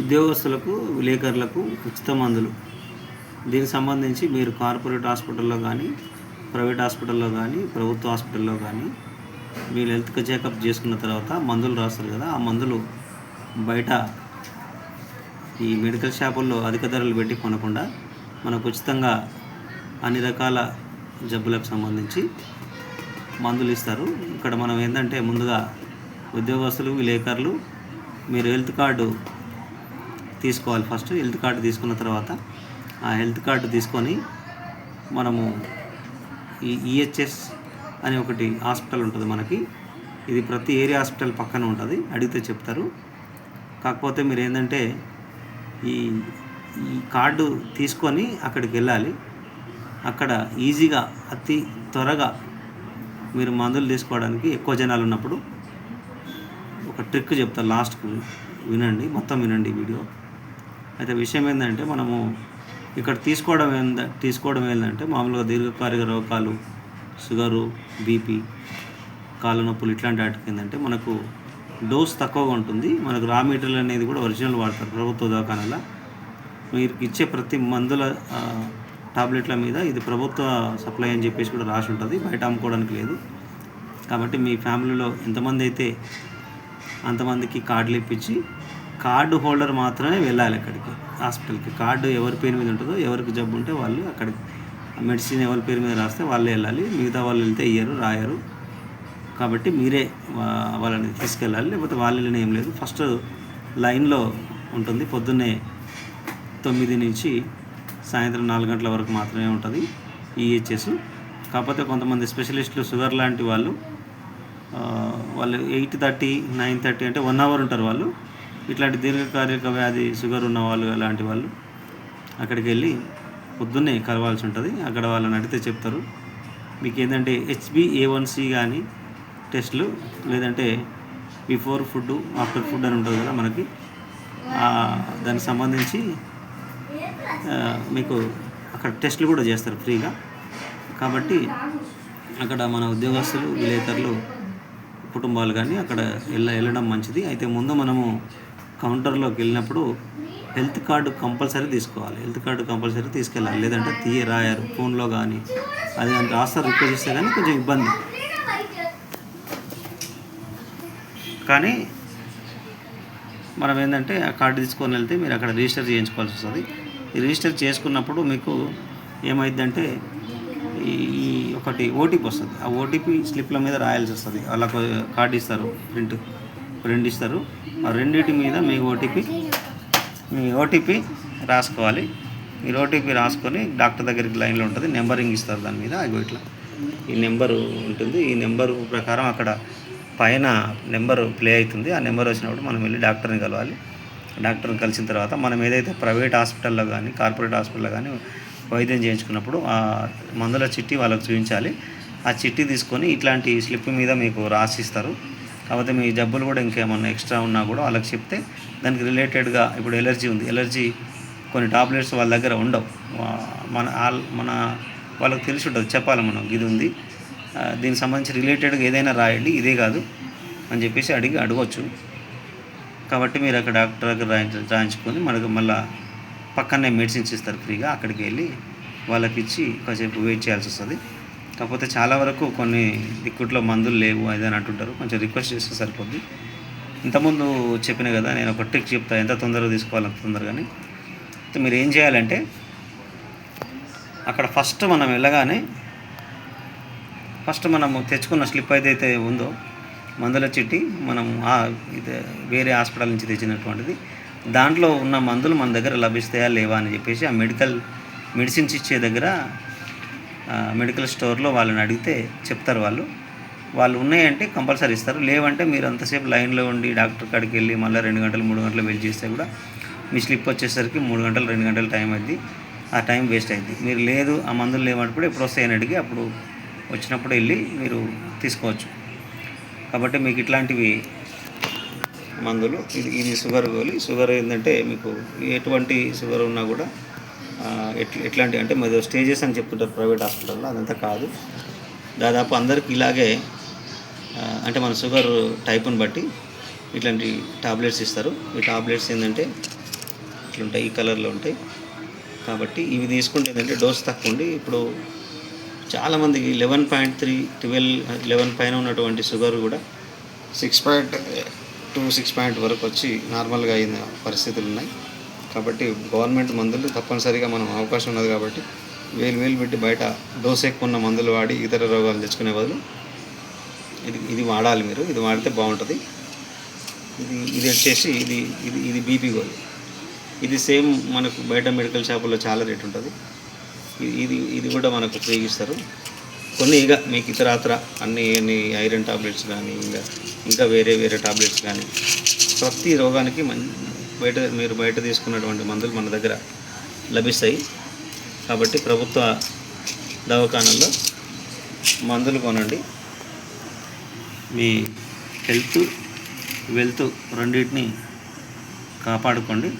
ఉద్యోగస్తులకు విలేకరులకు ఉచిత మందులు. దీనికి సంబంధించి మీరు కార్పొరేట్ హాస్పిటల్లో కానీ ప్రైవేట్ హాస్పిటల్లో కానీ ప్రభుత్వ హాస్పిటల్లో కానీ మీరు హెల్త్ చెకప్ చేసుకున్న తర్వాత మందులు రాస్తారు కదా ఆ మందులు బయట ఈ మెడికల్ షాపుల్లో అధిక ధరలు పెట్టి కొనకుండా మనకు ఉచితంగా అన్ని రకాల జబ్బులకు సంబంధించి మందులు ఇస్తారు. ఇక్కడ మనం ఏంటంటే ముందుగా ఉద్యోగస్తులు విలేకరులు మీరు హెల్త్ కార్డు తీసుకోవాలి ఫస్ట్. హెల్త్ కార్డు తీసుకున్న తర్వాత ఆ హెల్త్ కార్డు తీసుకొని మనము ఈ ఈహెచ్ఎస్ అని ఒకటి హాస్పిటల్ ఉంటుంది మనకి. ఇది ప్రతి ఏరియా హాస్పిటల్ పక్కన ఉంటుంది. అడిగితే చెప్తారు. కాకపోతే మీరు ఏంటంటే ఈ ఈ కార్డు తీసుకొని అక్కడికి వెళ్ళాలి. అక్కడ ఈజీగా అతి త్వరగా మీరు మందులు తీసుకోవడానికి ఎక్కువ జనాలు ఉన్నప్పుడు ఒక ట్రిక్ చెప్తారు లాస్ట్కి. వినండి మొత్తం వినండి వీడియో. అయితే విషయం ఏంటంటే మనము ఇక్కడ తీసుకోవడం ఏంద తీసుకోవడం ఏంటంటే మామూలుగా దీర్ఘకాలిక రోగాలు షుగరు బీపీ కాళ్ళ నొప్పులు ఇట్లాంటి వాటికి ఏంటంటే మనకు డోస్ తక్కువగా ఉంటుంది. మనకు రా మెటీరియల్ అనేది కూడా ఒరిజినల్ వాడతారు ప్రభుత్వ దవాఖానలో. మీరు ఇచ్చే ప్రతి మందుల టాబ్లెట్ల మీద ఇది ప్రభుత్వ సప్లై అని చెప్పేసి కూడా రాసి ఉంటుంది. బయట అమ్ముకోవడానికి లేదు. కాబట్టి మీ ఫ్యామిలీలో ఎంతమంది అయితే అంతమందికి కార్డులు ఇప్పించి కార్డు హోల్డర్ మాత్రమే వెళ్ళాలి అక్కడికి హాస్పిటల్కి. కార్డు ఎవరి పేరు మీద ఉంటుందో ఎవరికి జబ్బు ఉంటే వాళ్ళు అక్కడికి మెడిసిన్ ఎవరి పేరు మీద రాస్తే వాళ్ళే వెళ్ళాలి. మిగతా వాళ్ళు వెళ్తే ఇయ్యరు రాయరు. కాబట్టి మీరే వాళ్ళని తీసుకెళ్ళాలి. లేకపోతే వాళ్ళు ఏం లేదు. ఫస్ట్ లైన్లో ఉంటుంది. పొద్దున్నే తొమ్మిది నుంచి సాయంత్రం నాలుగు గంటల వరకు మాత్రమే ఉంటుంది ఈహెచ్ఎస్ కాకపోతే కొంతమంది స్పెషలిస్టులు షుగర్ లాంటి వాళ్ళు వాళ్ళు ఎయిట్ థర్టీ నైన్ థర్టీ అంటే వన్ అవర్ ఉంటారు వాళ్ళు. ఇట్లాంటి దీర్ఘకాలిక వ్యాధి షుగర్ ఉన్న వాళ్ళు అలాంటి వాళ్ళు అక్కడికి వెళ్ళి పొద్దున్నే కలవాల్సి ఉంటుంది. అక్కడ వాళ్ళని అడిగితే చెప్తారు. మీకు ఏంటంటే హెచ్బి ఏ కానీ టెస్ట్లు లేదంటే బిఫోర్ ఫుడ్ ఆఫ్టర్ ఫుడ్ అని ఉంటుంది కదా మనకి. దానికి సంబంధించి మీకు అక్కడ టెస్ట్లు కూడా చేస్తారు ఫ్రీగా. కాబట్టి అక్కడ మన ఉద్యోగస్తులు విలేకరులు కుటుంబాలు కానీ అక్కడ వెళ్ళ వెళ్ళడం మంచిది. అయితే ముందు మనము కౌంటర్లోకి వెళ్ళినప్పుడు హెల్త్ కార్డు కంపల్సరీ తీసుకోవాలి. హెల్త్ కార్డు కంపల్సరీ తీసుకెళ్ళాలి. లేదంటే తీయ రాయారు ఫోన్లో కానీ అది అంత రాస్తారు రిక్వెస్ట్ ఇస్తే కానీ కొంచెం ఇబ్బంది. కానీ మనం ఏంటంటే ఆ కార్డు తీసుకొని వెళ్తే మీరు అక్కడ రిజిస్టర్ చేయించుకోవాల్సి వస్తుంది. ఈ రిజిస్టర్ చేసుకున్నప్పుడు మీకు ఏమైందంటే ఈ ఒకటి ఓటీపీ వస్తుంది. ఆ ఓటీపీ స్లిప్ల మీద రాయాల్సి వస్తుంది. వాళ్ళకు కార్డు ఇస్తారు ప్రింట్. రెండు ఇస్తారు ఆ రెండింటి మీద మీ ఓటీపీ మీ ఓటీపీ రాసుకోవాలి. మీరు ఓటీపీ రాసుకొని డాక్టర్ దగ్గరికి లైన్లో ఉంటుంది. నెంబరింగ్ ఇస్తారు దాని మీద. అవి ఇట్లా. ఈ నెంబరు ఉంటుంది. ఈ నెంబరు ప్రకారం అక్కడ పైన నెంబర్ ప్లే అవుతుంది. ఆ నెంబర్ వచ్చినప్పుడు మనం వెళ్ళి డాక్టర్ని కలవాలి. డాక్టర్ని కలిసిన తర్వాత మనం ఏదైతే ప్రైవేట్ హాస్పిటల్లో కానీ కార్పొరేట్ హాస్పిటల్లో కానీ వైద్యం చేయించుకున్నప్పుడు ఆ మందుల చిట్టి వాళ్ళకు చూపించాలి. ఆ చిట్టి తీసుకొని ఇట్లాంటి స్లిప్ మీద మీకు రాసిస్తారు. కాకపోతే మీ జబ్బులు కూడా ఇంకేమన్నా ఎక్స్ట్రా ఉన్నా కూడా వాళ్ళకి చెప్తే దానికి రిలేటెడ్గా ఇప్పుడు ఎలర్జీ ఉంది. ఎలర్జీ కొన్ని టాబ్లెట్స్ వాళ్ళ దగ్గర ఉండవు. మన ఆల్- మన వాళ్ళకి తెలిసి ఉంటుంది. చెప్పాలి మనం ఇది ఉంది. దీనికి సంబంధించి రిలేటెడ్గా ఏదైనా రాయండి. ఇదే కాదు అని చెప్పేసి అడిగి అడగవచ్చు కాబట్టి మీరు అక్కడ డాక్టర్ దగ్గర రాయించ రాయించుకొని మనకు మళ్ళీ పక్కనే మెడిసిన్స్ ఇస్తారు ఫ్రీగా. అక్కడికి వెళ్ళి వాళ్ళకి ఇచ్చి కాసేపు వెయిట్ చేయాల్సి వస్తుంది. కాకపోతే చాలా వరకు కొన్ని దిక్కుట్లో మందులు లేవు అది అని అంటుంటారు. కొంచెం రిక్వెస్ట్ చేస్తే సరిపోద్ది. ఇంతకుముందు చెప్పిన కదా నేను ఒక ట్రిక్ చెప్తా. ఎంత తొందరగా తీసుకోవాలి అంత తొందరగానే. మీరు ఏం చేయాలంటే అక్కడ ఫస్ట్ మనం వెళ్ళగానే ఫస్ట్ మనము తెచ్చుకున్న స్లిప్ ఏదైతే ఉందో మందుల చిట్టి మనం ఇది వేరే హాస్పిటల్ నుంచి తెచ్చినటువంటిది దాంట్లో ఉన్న మందులు మన దగ్గర లభిస్తాయా లేవా అని చెప్పేసి ఆ మెడికల్ మెడిసిన్స్ ఇచ్చే దగ్గర మెడికల్ స్టోర్లో వాళ్ళని అడిగితే చెప్తారు వాళ్ళు. వాళ్ళు ఉన్నాయంటే కంపల్సరీ ఇస్తారు. లేవంటే మీరు అంతసేపు లైన్లో ఉండి డాక్టర్ కాడికి వెళ్ళి మళ్ళీ రెండు గంటలు మూడు గంటలు వెయిట్ చేస్తే కూడా మీ స్లిప్ వచ్చేసరికి మూడు గంటలు రెండు గంటలు టైం అయింది. ఆ టైం వేస్ట్ అయింది. మీరు లేదు ఆ మందులు లేవన్నప్పుడు ఎప్పుడు వస్తాయని అడిగి అప్పుడు వచ్చినప్పుడు వెళ్ళి మీరు తీసుకోవచ్చు. కాబట్టి మీకు ఇట్లాంటివి మందులు ఇది ఇది షుగర్ గోలి. షుగర్ ఏంటంటే మీకు ఎటువంటి షుగర్ ఉన్నా కూడా ఎట్లాంటి అంటే మరి స్టేజెస్ అని చెప్తుంటారు ప్రైవేట్ హాస్పిటల్లో అదంతా కాదు. దాదాపు అందరికి ఇలాగే అంటే మన షుగర్ టైప్ని బట్టి ఇట్లాంటి టాబ్లెట్స్ ఇస్తారు. ఈ టాబ్లెట్స్ ఏంటంటే ఇట్లుంటాయి ఈ కలర్లో ఉంటాయి. కాబట్టి ఇవి తీసుకుంటే ఏంటంటే డోస్ తక్కువ ఉండి ఇప్పుడు చాలామందికి eleven point three twelve eleven పైన ఉన్నటువంటి షుగర్ కూడా six point two six point వరకు వచ్చి నార్మల్గా అయిన పరిస్థితులు ఉన్నాయి కాబట్టి గవర్నమెంట్ మందులు తప్పనిసరిగా మనం అవకాశం ఉన్నది కాబట్టి వేలు వేలు పెట్టి బయట డోస్ ఎక్కువ ఉన్న మందులు వాడి ఇతర రోగాలు తెచ్చుకునే బదులు ఇది ఇది వాడాలి మీరు. ఇది వాడితే బాగుంటుంది. ఇది ఇది వచ్చేసి ఇది ఇది ఇది బీపీ గోళీ ఇది సేమ్ మనకు బయట మెడికల్ షాపుల్లో చాలా రేట్ ఉంటుంది. ఇది ఇది కూడా మనకు ఉపయోగిస్తారు. కొన్ని ఇక మీకు ఇతరాత్ర అన్ని అన్ని ఐరన్ టాబ్లెట్స్ కానీ ఇంకా ఇంకా వేరే వేరే టాబ్లెట్స్ కానీ ప్రతి రోగానికి మం బయట మీరు బయట తీసుకున్నటువంటి మందులు మన దగ్గర లభిస్తాయి. కాబట్టి ప్రభుత్వ దవాఖానల్లో మందులు కొనండి. మీ హెల్త్ వెల్త్ రెండింటిని కాపాడుకోండి.